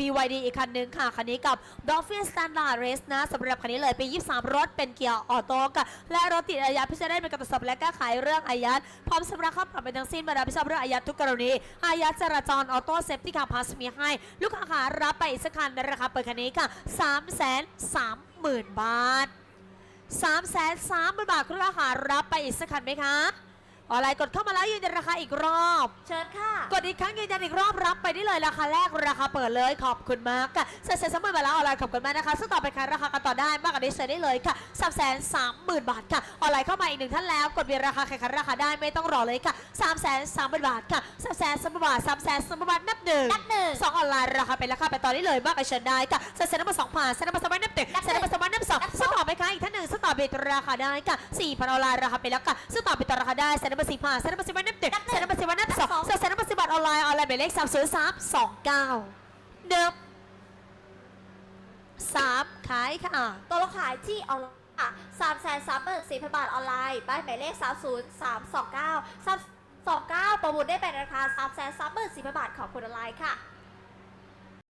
BYD อีกคันหนึ่งค่ะ คันนี้กับ Dolphin Standard Race นะสำหรับคันนี้เลยปี 23 รถเป็นเกียร์ออโต้ค่ะและรถติดอายัดพิเศษได้เป็นการตรวจสอบและแก้ไขเรื่องอายัดพร้อมสำหรับข้อปรับเป็นทั้งสิ้นมารับผิดชอบเรื่องอายัดทุกกรณี อายัดจราจรออโต้เซฟตี้คาพาสมีให้ ลูกค้าค่ะรับไปอีกสักคันในราคาเปิดคันนี้ค่ะ 330,000 บาท 3 3 0 0 0 0 บาทคุณลูกค้าค่ะรับไปอีกสักคันไหมคะ ออนไลน์กดเข้ามาแล้วยืนยันราคาอีกรอบ เชิญค่ะ กดอีกครั้งยืนยันอีกรอบรับไปได้เลยราคาแรกราคาเปิดเลยขอบคุณมากค่ะเสร็จเสร็จสมมติมาแล้วออนไลน์ขอบคุณมากนะคะซึ่งต่อไปค่ะราคากันต่อได้มากกว่านี้เชิญได้เลยค่ะสามแสนสามหมื่นบาทค่ะออนไลน์เข้ามาอีกหนึ่งท่านแล้ว กดเบียร์ราคาแข่งขันราคาได้ไม่ต้องรอเลยค่ะสามแสนสามหมื่นบาทค่ะสามแสนสามหมื่นบาทสามแสนสามหมื่นบาทนับหนึ่งนับหนึ่งสองออนไลน์ราคาเป็นราคาไปต่อได้เลยมากกว่าเชิญได้ค่ะเสร็จเสร็จนับมาสองผ่านเสร็จนับมาสองนับหนึ่งนับหนึ่งเสร็จนับมาสองนับสองนับสองซึ่งต่อไปค่ะอีกท่านห นึ่งซึ่งต่อเบียร์ราคาได้ค่ะสี่พันออนไลน์ราคาไปแล้วค่ะซึ่งต่อไปต่อราคาได้เสร็จนับมาสี่ผ่านเสร็จนับมาสี่นับหนึ่งนับหนึ่งเสร็จนับมาสี่นับสองเสร็จนับสิบบาทออนไลน์ออนไลน์หมายเลขสามศูนย์สามสองเก้าเดิมสามขายค่ะ ตัวเราขายที่ออนไลน์ค่ะสามแสนสามหมื่นสี่พันบาทออนไลน์บ้านหมายเลขสามศูนย์สามสองเก้าสามสองเก้าประมูลได้เป็นราคาสามแสนสามหมื่นสี่พันบาทของคุณออนไลน์ค่ะ